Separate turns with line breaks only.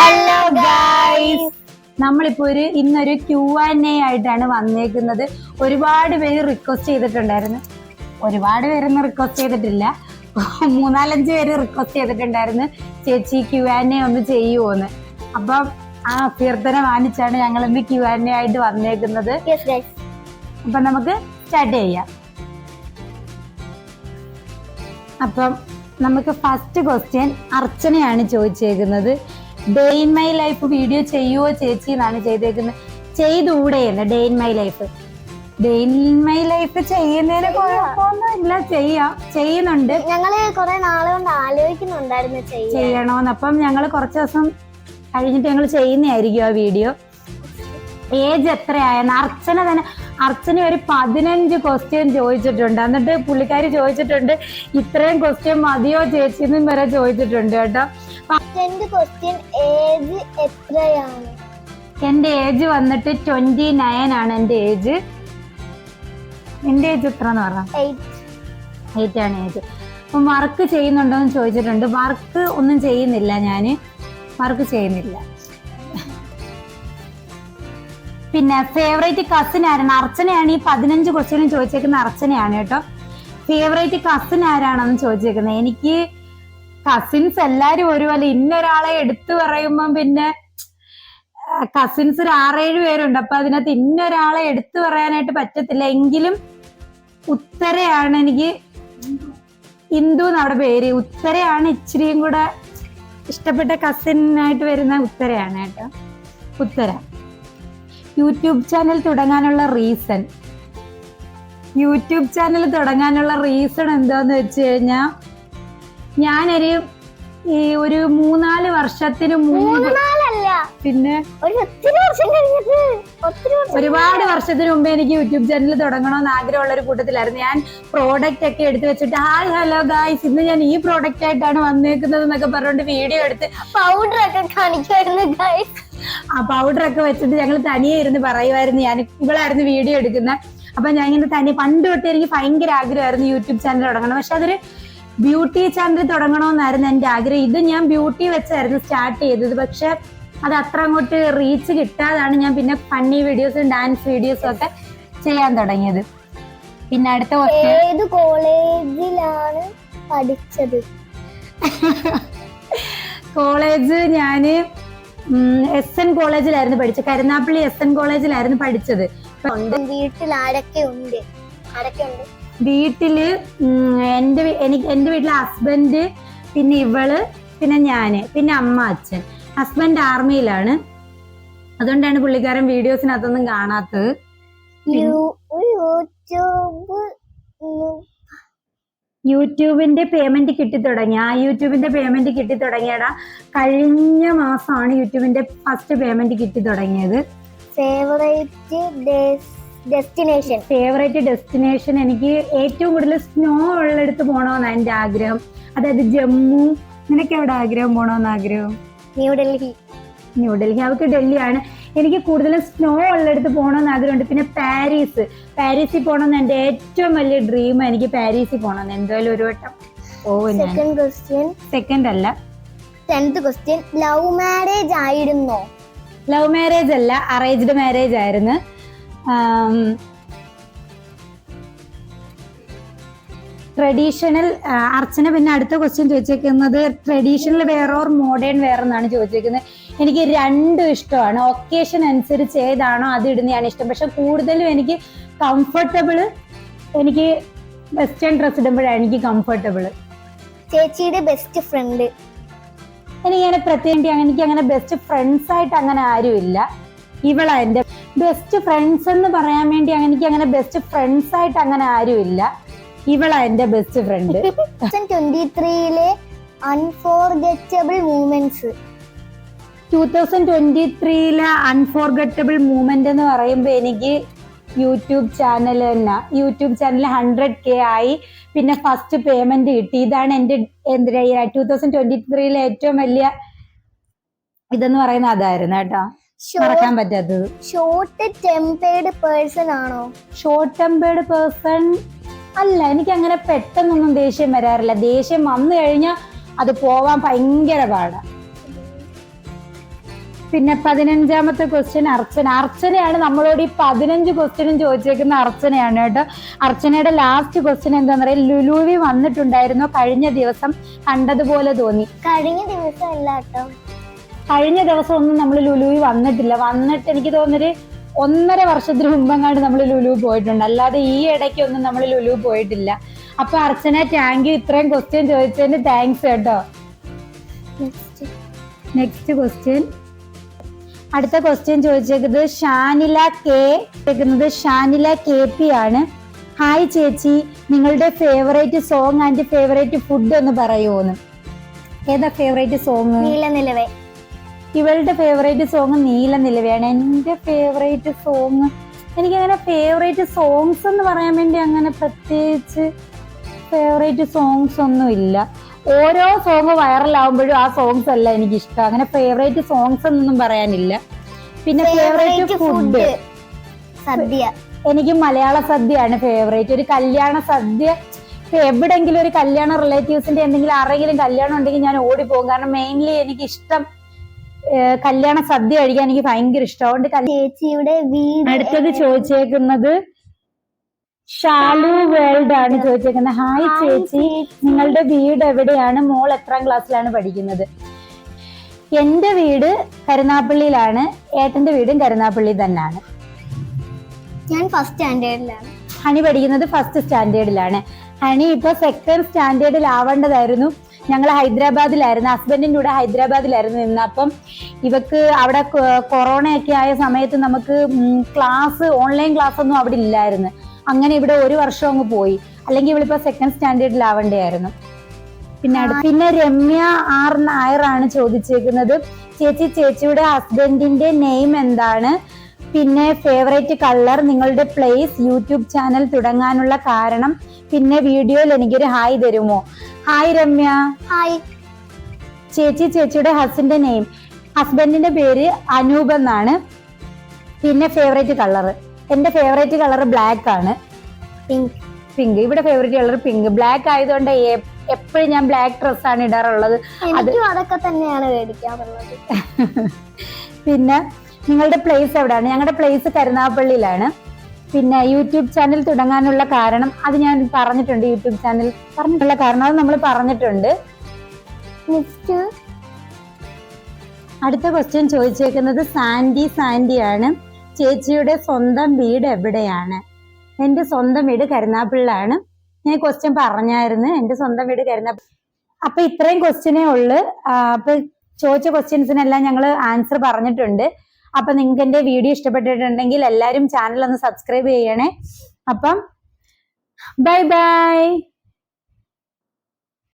Hello guys നമ്മളിപ്പോ ഒരു ഇന്നൊരു ക്യു ആൻഡ് എ ആയിട്ടാണ് വന്നേക്കുന്നത്. ഒരുപാട് പേര് റിക്വസ്റ്റ് ചെയ്തിട്ടുണ്ടായിരുന്നു. ഒരുപാട് പേരൊന്നും റിക്വസ്റ്റ് ചെയ്തിട്ടില്ല. മൂന്നാലഞ്ച് പേര് റിക്വസ്റ്റ് ചെയ്തിട്ടുണ്ടായിരുന്നു. ചേച്ചി ക്യു ആൻഡ് എ ഒന്ന് ചെയ്യുമോന്ന് അപ്പം ആ അഭ്യർത്ഥന വാങ്ങിച്ചാണ് ഞങ്ങൾ ഇന്ന് ക്യു ആൻഡ് എ ആയിട്ട് വന്നേക്കുന്നത്. അപ്പൊ നമുക്ക് സ്റ്റാർട്ട് ചെയ്യാം. അപ്പം നമുക്ക് ഫസ്റ്റ് ക്വസ്റ്റ്യൻ അർച്ചനയാണ് ചോദിച്ചേക്കുന്നത്. Day in my life video ചെയ്യുവോ ചേച്ചി എന്നാണ് ചെയ്തേക്കുന്നത്. ചെയ്തൂടെ എന്ന് day in my life day in my life ചെയ്യുന്നതിന് കുഴപ്പമൊന്നുമില്ല ചെയ്യാം. ചെയ്യുന്നുണ്ട്.
ഞങ്ങൾ കുറെ നാളുകൊണ്ട് ആലോചിക്കുന്നുണ്ടായിരുന്നു
ചെയ്യണോന്ന്. അപ്പം ഞങ്ങൾ കുറച്ച് ദിവസം കഴിഞ്ഞിട്ട് ഞങ്ങൾ ചെയ്യുന്നതായിരിക്കും ആ വീഡിയോ ഏജ് എത്രയായെന്ന് അർച്ചന തന്നെ അർച്ചന ഒരു പതിനഞ്ച് ക്വസ്റ്റ്യൻ ചോദിച്ചിട്ടുണ്ട്. എന്നിട്ട് പുള്ളിക്കാരി ചോദിച്ചിട്ടുണ്ട് ഇത്രയും ക്വസ്റ്റ്യൻ മതിയോ ചേച്ചി എന്നും വരെ ചോദിച്ചിട്ടുണ്ട് കേട്ടോ.
ക്വസ്റ്റ്യൻ ഏജ് എത്രയാണ്?
എന്റെ ഏജ് വന്നിട്ട് ട്വന്റി നയൻ ആണ് എന്റെ ഏജ് എന്റെ ഏജ് എത്ര എന്ന് പറഞ്ഞ
എയ്റ്റ്
ആണ് ഏജ് അപ്പം വർക്ക് ചെയ്യുന്നുണ്ടോ എന്ന് ചോദിച്ചിട്ടുണ്ട്. വർക്ക് ഒന്നും ചെയ്യുന്നില്ല ഞാൻ വർക്ക് ചെയ്യുന്നില്ല. പിന്നെ ഫേവറേറ്റ് കസിൻ ആരാണ്? അർച്ചനയാണ് ഈ പതിനഞ്ച് ക്വസ്റ്റ്യനും ചോദിച്ചേക്കുന്ന അർച്ചനയാണ് കേട്ടോ. ഫേവറേറ്റ് കസിൻ ആരാണെന്ന് ചോദിച്ചേക്കുന്നത്. എനിക്ക് കസിൻസ് എല്ലാരും ഒരുപോലെ ഇന്നൊരാളെ എടുത്തു പറയുമ്പം പിന്നെ കസിൻസ് ഒരു ആറേഴ് പേരുണ്ട്. അപ്പൊ അതിനകത്ത് ഇന്നൊരാളെ എടുത്തു പറയാനായിട്ട് പറ്റത്തില്ല. എങ്കിലും ഉത്തരയാണ് എനിക്ക് ഇന്ദു എന്നവിടെ പേര്. ഉത്തരയാണ് ഇച്ചിരിയും കൂടെ ഇഷ്ടപ്പെട്ട കസിനായിട്ട് വരുന്ന ഉത്തരയാണ് കേട്ടോ. ഉത്തര. യൂട്യൂബ് ചാനൽ തുടങ്ങാനുള്ള റീസൺ യൂട്യൂബ് ചാനൽ തുടങ്ങാനുള്ള റീസൺ എന്താന്ന് വെച്ച് കഴിഞ്ഞാ ഞാനൊരു ഈ ഒരു മൂന്നാൽ വർഷത്തിന് മുമ്പ് പിന്നെ ഒരുപാട് വർഷത്തിന് മുമ്പ് എനിക്ക് യൂട്യൂബ് ചാനൽ തുടങ്ങണമെന്ന് ആഗ്രഹമുള്ള ഒരു കൂട്ടത്തിലായിരുന്നു. ഞാൻ പ്രോഡക്റ്റ് ഒക്കെ എടുത്തു വെച്ചിട്ട് ഹായ് ഹലോ ഗായ്സ് ഇന്ന് ഞാൻ ഈ പ്രോഡക്റ്റ് ആയിട്ടാണ് വന്നേക്കുന്നത് എന്നൊക്കെ പറഞ്ഞുകൊണ്ട് വീഡിയോ എടുത്ത്
പൗഡർ ഒക്കെ കാണിക്കുമായിരുന്നു
ആ പൗഡർ ഒക്കെ വെച്ചിട്ട് ഞങ്ങൾ തനിയെ ഇരുന്ന് പറയുമായിരുന്നു ഞാൻ ഇവളായിരുന്നു വീഡിയോ എടുക്കുന്നത് അപ്പൊ ഞാൻ ഇങ്ങനെ തനിയെ പണ്ട് തൊട്ട് എനിക്ക് ഭയങ്കര ആഗ്രഹമായിരുന്നു യൂട്യൂബ് ചാനൽ തുടങ്ങണം. പക്ഷെ അതൊരു ബ്യൂട്ടി ചാനൽ തുടങ്ങണമെന്നായിരുന്നു എന്റെ ആഗ്രഹം. ഇത് ഞാൻ ബ്യൂട്ടി വെച്ചായിരുന്നു സ്റ്റാർട്ട് ചെയ്തത്. പക്ഷെ അത് അത്ര അങ്ങോട്ട് റീച്ച് കിട്ടാതാണ് ഞാൻ പിന്നെ ഫണ്ണി വീഡിയോസും ഡാൻസ് വീഡിയോസും ഒക്കെ ചെയ്യാൻ തുടങ്ങിയത്. പിന്നെ അടുത്ത
ഏത് കോളേജിലാണ് പഠിച്ചത്?
കോളേജ് ഞാൻ എസ് എൻ കോളേജിലായിരുന്നു പഠിച്ചത്. കരുനാപ്പള്ളി എസ് എൻ കോളേജിലായിരുന്നു പഠിച്ചത്.
വീട്ടിൽ ആരൊക്കെ ഉണ്ട്? ആരൊക്കെ ഉണ്ട്?
വീട്ടിൽ എന്റെ എന്റെ എനിക്ക് എന്റെ വീട്ടിലെ ഹസ്ബൻഡ് പിന്നെ ഇവൾ പിന്നെ ഞാൻ പിന്നെ അമ്മ അച്ഛൻ. ഹസ്ബൻഡ് ആർമിയിലാണ് അതുകൊണ്ടാണ് പുള്ളിക്കാരൻ വീഡിയോസിനകത്തൊന്നും കാണാത്തത്. യൂട്യൂബിന്റെ പേയ്മെന്റ് കിട്ടി തുടങ്ങി ആ യൂട്യൂബിന്റെ പേയ്മെന്റ് കിട്ടി തുടങ്ങിയടാ കഴിഞ്ഞ മാസമാണ് യൂട്യൂബിന്റെ ഫസ്റ്റ് പേയ്മെന്റ് കിട്ടി തുടങ്ങിയത്
ഫേവറേറ്റ് ഡെസ്റ്റിനേഷൻ
ഫേവറേറ്റ് ഡെസ്റ്റിനേഷൻ എനിക്ക് ഏറ്റവും കൂടുതൽ സ്നോ ഉള്ളിടത്ത് പോകണമെന്നാണ് എന്റെ ആഗ്രഹം. അതായത് ജമ്മു. നിനക്ക് എവിടെ ആഗ്രഹം പോകണമെന്ന് ആഗ്രഹം?
ന്യൂഡൽഹി
ന്യൂഡൽഹി അവർക്ക് ഡൽഹിയാണ്. എനിക്ക് കൂടുതലും സ്നോ ഉള്ളിടത്ത് പോകണമെന്ന് ആഗ്രഹമുണ്ട്. പിന്നെ പാരീസ് പാരീസിൽ പോകണമെന്ന് എന്റെ ഏറ്റവും വലിയ ഡ്രീം എനിക്ക് പാരീസിൽ പോകണമെന്ന് എന്തായാലും ഒരു വട്ടം ഓ
സെക്കൻഡ് ക്വസ്റ്റ്യൻ
സെക്കൻഡ് അല്ല.
ടെൻത്ത് ക്വസ്റ്റ്യൻ ലവ് മാരേജ് ആയിരുന്നോ?
ലവ് മാരേജ് അല്ല അറേഞ്ച്ഡ് മാരേജ് ആയിരുന്നു. ട്രഡീഷണൽ അർച്ചന പിന്നെ അടുത്ത question ചോദിച്ചേക്കുന്നത് traditional wear or modern wear എന്നാണ് ചോദിച്ചേക്കുന്നത്. എനിക്ക് രണ്ടും ഇഷ്ടമാണ്. ഒക്കേഷൻ അനുസരിച്ച് ഏതാണോ അത് ഇടുന്നതാണ് ഇഷ്ടം. പക്ഷെ കൂടുതലും എനിക്ക് കംഫർട്ടബിൾ എനിക്ക് വെസ്റ്റേൺ ഡ്രസ് ഇടുമ്പോഴാണ് എനിക്ക് കംഫർട്ടബിൾ
ചേച്ചിയുടെ ബെസ്റ്റ് ഫ്രണ്ട്
എനിക്ക് അങ്ങനെ പ്രത്യേകിച്ച് എനിക്ക് അങ്ങനെ ബെസ്റ്റ് ഫ്രണ്ട്സ് ആയിട്ട് അങ്ങനെ ആരുമില്ല. ഇവളാ എന്റെ ബെസ്റ്റ് ഫ്രണ്ട്സ് എന്ന് പറയാൻ വേണ്ടി അങ്ങനെ- എനിക്ക് അങ്ങനെ ബെസ്റ്റ് ഫ്രണ്ട്സ് ആയിട്ട് അങ്ങനെ ആരുമില്ല. ഇവളാ എന്റെ best friend
twenty ത്രീയിലെ unforgettable moments
two thousand twenty ത്രീയിലെ unforgettable moment എന്ന് പറയുമ്പോൾ എനിക്ക് യൂട്യൂബ് ചാനൽ തന്നെ യൂട്യൂബ് ചാനൽ ഹൺഡ്രഡ് കെ ആയി. പിന്നെ ഫസ്റ്റ് പേയ്മെന്റ് കിട്ടി. ഇതാണ് എന്റെ എന്താ ടൂ തൗസൻഡ് ട്വന്റി ത്രീയിലെ ഏറ്റവും വലിയ ഇതെന്ന് പറയുന്ന അതായിരുന്നു കേട്ടോ. മറക്കാൻ പറ്റാത്തത്.
ഷോർട്ട് ടെമ്പേർഡ് പേഴ്സൺ ആണോ?
ഷോർട്ട് ടെമ്പേർഡ് പേഴ്സൺ അല്ല എനിക്ക് അങ്ങനെ പെട്ടെന്നൊന്നും ദേഷ്യം വരാറില്ല. ദേഷ്യം വന്നു കഴിഞ്ഞാൽ അത് പോവാൻ ഭയങ്കര പാടാ. പിന്നെ പതിനഞ്ചാമത്തെ ക്വസ്റ്റ്യൻ അർച്ചന. അർച്ചനയാണ് നമ്മളോട് ഈ പതിനഞ്ച് ക്വസ്റ്റ്യനും ചോദിച്ചേക്കുന്ന അർച്ചനയാണ് കേട്ടോ. അർച്ചനയുടെ ലാസ്റ്റ് ക്വസ്റ്റ്യൻ എന്താന്ന് പറയുക ലുലുവി വന്നിട്ടുണ്ടായിരുന്നോ. കഴിഞ്ഞ ദിവസം കണ്ടതുപോലെ തോന്നി.
കഴിഞ്ഞ ദിവസം അല്ല കേട്ടോ.
കഴിഞ്ഞ ദിവസം ഒന്നും നമ്മൾ ലുലുവിൽ വന്നിട്ടില്ല. വന്നിട്ട് എനിക്ക് തോന്നുന്നൊരു ഒന്നര വർഷത്തിന് മുമ്പെങ്ങാണ്ട് നമ്മൾ ലുലു പോയിട്ടുണ്ട്. അല്ലാതെ ഈ ഇടയ്ക്കൊന്നും നമ്മൾ ലുലു പോയിട്ടില്ല. അപ്പൊ അർച്ചന താങ്ക് യു ഇത്രയും ക്വസ്റ്റ്യൻ ചോദിച്ചതിന് താങ്ക്സ് കേട്ടോ.
നെക്സ്റ്റ്
ക്വസ്റ്റ്യൻ അടുത്ത ക്വസ്റ്റ്യൻ ചോദിച്ചേക്കുന്നത് ഷാനില കെ കേൾക്കുന്നത് ഷാനില കെ പി ആണ്. ഹായ് ചേച്ചി നിങ്ങളുടെ favourite song and favourite food ഒന്ന് പറയുമോന്ന് ഏതാ ഫേവറേറ്റ് സോങ്
നീല നിലവേ.
ഇവളുടെ ഫേവറേറ്റ് സോങ് നീല നിലവയാണ്. എന്റെ ഫേവറേറ്റ് സോങ് എനിക്കങ്ങനെ ഫേവറേറ്റ് സോങ്സ് എന്ന് പറയാൻ വേണ്ടി അങ്ങനെ പ്രത്യേകിച്ച് ഫേവറേറ്റ് സോങ്സ് ഒന്നും ഇല്ല. ഓരോ സോങ് വൈറലാവുമ്പോഴും ആ സോങ്സ് അല്ല എനിക്കിഷ്ടം. അങ്ങനെ ഫേവറേറ്റ് സോങ്സ് എന്നൊന്നും പറയാനില്ല. പിന്നെ ഫേവറേറ്റ് ഫുഡ്
സദ്യ.
എനിക്ക് മലയാള സദ്യയാണ് ഫേവറേറ്റ് ഒരു കല്യാണ സദ്യ. ഇപ്പൊ എവിടെങ്കിലും ഒരു കല്യാണ റിലേറ്റീവ്സിന്റെ എന്തെങ്കിലും ആരെങ്കിലും കല്യാണം ഉണ്ടെങ്കിൽ ഞാൻ ഓടിപ്പോകും കാരണം മെയിൻലി എനിക്ക് ഇഷ്ടം കല്യാണ സദ്യ കഴിക്കാൻ എനിക്ക് ഭയങ്കര ഇഷ്ടമാണ്
ചേച്ചിയുടെ വീട്
അടുത്തത് ചോദിച്ചേക്കുന്നത് ഷാലു വേൾഡ് ആണ് ചോദിച്ചേക്കുന്നത്. ഹായ് ചേച്ചി. നിങ്ങളുടെ വീട് എവിടെയാണ്? മോൾ എത്രാം ക്ലാസ്സിലാണ് പഠിക്കുന്നത്? എന്റെ വീട് കരുനാപ്പള്ളിയിലാണ് ഏട്ടന്റെ വീടും കരുനാപ്പള്ളി തന്നെയാണ്.
ഞാൻ ഫസ്റ്റ് സ്റ്റാൻഡേർഡിലാണ്
ഹണി പഠിക്കുന്നത് ഫസ്റ്റ് സ്റ്റാൻഡേർഡിലാണ് ഹണി ഇപ്പൊ സെക്കൻഡ് സ്റ്റാൻഡേർഡിൽ ആവേണ്ടതായിരുന്നു. ഞങ്ങൾ ഹൈദരാബാദിലായിരുന്നു ഹസ്ബൻഡിന്റെ കൂടെ ഹൈദരാബാദിലായിരുന്നു നിന്ന് അപ്പം ഇവക്ക് അവിടെ കൊറോണയൊക്കെ ആയ സമയത്ത് നമുക്ക് ക്ലാസ് ഓൺലൈൻ ക്ലാസ് ഒന്നും അവിടെ ഇല്ലായിരുന്നു. അങ്ങനെ ഇവിടെ ഒരു വർഷം അങ്ങ് പോയി. അല്ലെങ്കിൽ ഇവളിപ്പോ സെക്കൻഡ് സ്റ്റാൻഡേർഡിലാവണ്ടായിരുന്നു പിന്നെ പിന്നെ രമ്യ ആർ നായർ ആണ് ചോദിച്ചേക്കുന്നത്. ചേച്ചി ചേച്ചിയുടെ ഹസ്ബൻഡിന്റെ നെയിം എന്താണ്? പിന്നെ ഫേവറേറ്റ് കളർ നിങ്ങളുടെ പ്ലേസ് യൂട്യൂബ് ചാനൽ തുടങ്ങാനുള്ള കാരണം. പിന്നെ വീഡിയോയിൽ എനിക്കൊരു ഹായ് തരുമോ? ഹായ് രമ്യ
ഹായ്
ചേച്ചി ചേച്ചിയുടെ ഹസ്ബൻഡിന്റെ നെയിം ഹസ്ബൻഡിന്റെ പേര് അനൂപ് എന്നാണ്. പിന്നെ ഫേവറേറ്റ് കളർ എന്റെ ഫേവറേറ്റ് കളർ ബ്ലാക്ക് ആണ്.
പിങ്ക്
പിങ്ക് ഇവിടെ ഫേവറേറ്റ് കളർ പിങ്ക് ബ്ലാക്ക് ആയതുകൊണ്ട് എപ്പോഴും ഞാൻ ബ്ലാക്ക് ഡ്രസ് ആണ് ഇടാറുള്ളത്.
അതൊക്കെ തന്നെയാണ് മേടിക്കാറുള്ളത്.
പിന്നെ നിങ്ങളുടെ പ്ലേസ് എവിടെയാണ്? ഞങ്ങളുടെ പ്ലേസ് കരുനാഗപ്പള്ളിയിലാണ്. പിന്നെ യൂട്യൂബ് ചാനൽ തുടങ്ങാനുള്ള കാരണം അത് ഞാൻ പറഞ്ഞിട്ടുണ്ട് യൂട്യൂബ് ചാനൽ പറഞ്ഞിട്ടുള്ള കാരണം അത് നമ്മൾ പറഞ്ഞിട്ടുണ്ട്.
നെക്സ്റ്റ്
അടുത്ത ക്വസ്റ്റ്യൻ ചോദിച്ചേക്കുന്നത് സാൻഡി സാൻഡി ആണ് ചേച്ചിയുടെ സ്വന്തം വീട് എവിടെയാണ്? എന്റെ സ്വന്തം വീട് കരുനാപ്പിള്ളാണ് ഞാൻ ക്വസ്റ്റ്യൻ പറഞ്ഞായിരുന്നു എന്റെ സ്വന്തം വീട് കരുനാപ്പിൾ അപ്പൊ ഇത്രയും ക്വസ്റ്റ്യനേ ഉള്ളു. അപ്പൊ ചോദിച്ച ക്വസ്റ്റ്യൻസിനെല്ലാം ഞങ്ങൾ ആൻസർ പറഞ്ഞിട്ടുണ്ട്. അപ്പൊ നിങ്ങൾക്ക് എന്റെ വീഡിയോ ഇഷ്ടപ്പെട്ടിട്ടുണ്ടെങ്കിൽ എല്ലാവരും ചാനൽ ഒന്ന് സബ്സ്ക്രൈബ് ചെയ്യണേ. അപ്പം ബൈ ബൈ.